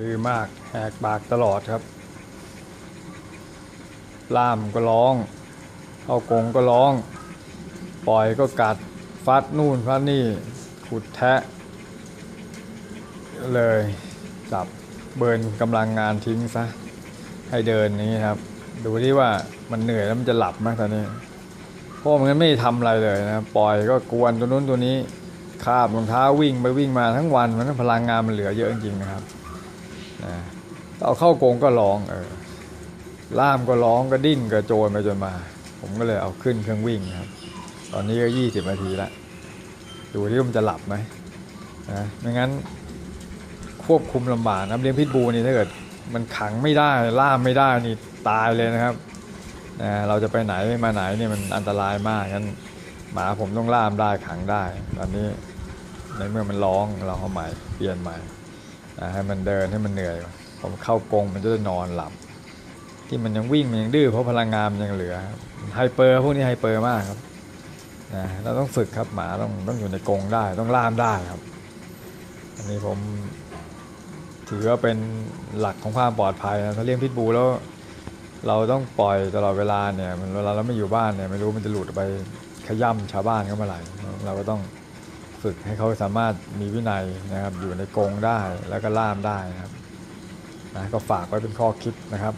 ดื้อมากแหกปากตลอดครับ ล่ามก็ร้อง เข้ากงก็ร้อง ปล่อยก็กัดฟัดนู่นฟัดนี่ขุดแทะ เลยจับเบิร์นกำลังงานทิ้งซะ ให้เดินนี้ครับ ดูที่ว่ามันเหนื่อยแล้วมันจะหลับไหมตอนนี้เพราะมันไม่ทำอะไรเลยนะปล่อยก็กวนตัวนู้นตัวนี้คาบรองเท้าวิ่งไปวิ่งมาทั้งวันมันพลังงานมันเหลือเยอะจริงๆนะครับ นะเอาเข้ากรงก็ร้องเออล่ามก็ร้องก็ดิ้นก็โจรไปจนมา ผมก็เลยเอาขึ้นเครื่องวิ่งครับ ตอนนี้ก็ยี่สิบนาทีละดูที่มันจะหลับไหมนะไม่งั้นควบคุมลำบากนะเลี้ยงพิษบูนี่ถ้าเกิดมันขังไม่ได้ล่ามไม่ได้นี่ตายเลยนะครับนะเราจะไปไหนมาไหนนี่มันอันตรายมากงั้นหมาผมต้องล่ามได้ขังได้ ตอนนี้ในเมื่อมันร้องเราเอาใหม่เปลี่ยนใหม่ ให้มันเดินให้มันเหนื่อยผมเข้ากงมันจะได้นอนหลับ ที่มันยังวิ่งมันยังดื้อเพราะพลังงานมันยังเหลือไฮเปอร์พวกนี้ไฮเปอร์มากครับนะเราต้องฝึกครับหมาต้องต้องอยู่ในกรงได้ต้องล่ามได้ครับ อันนี้ผมถือว่าเป็นหลักของความปลอดภัยนะถ้าเลี้ยงพิษบูแล้ว เราต้องปล่อยตลอดเวลาเนี่ยเวลาเราไม่อยู่บ้านเนี่ยไม่รู้มันจะหลุดไปขย่ำชาวบ้านเขาเมื่อไหร่เราก็ต้อง ฝึกให้เขาสามารถมีวินัยนะครับอยู่ในกรงได้แล้วก็ล่ามได้นะครับนะก็ฝากไว้เป็นข้อคิดนะครับ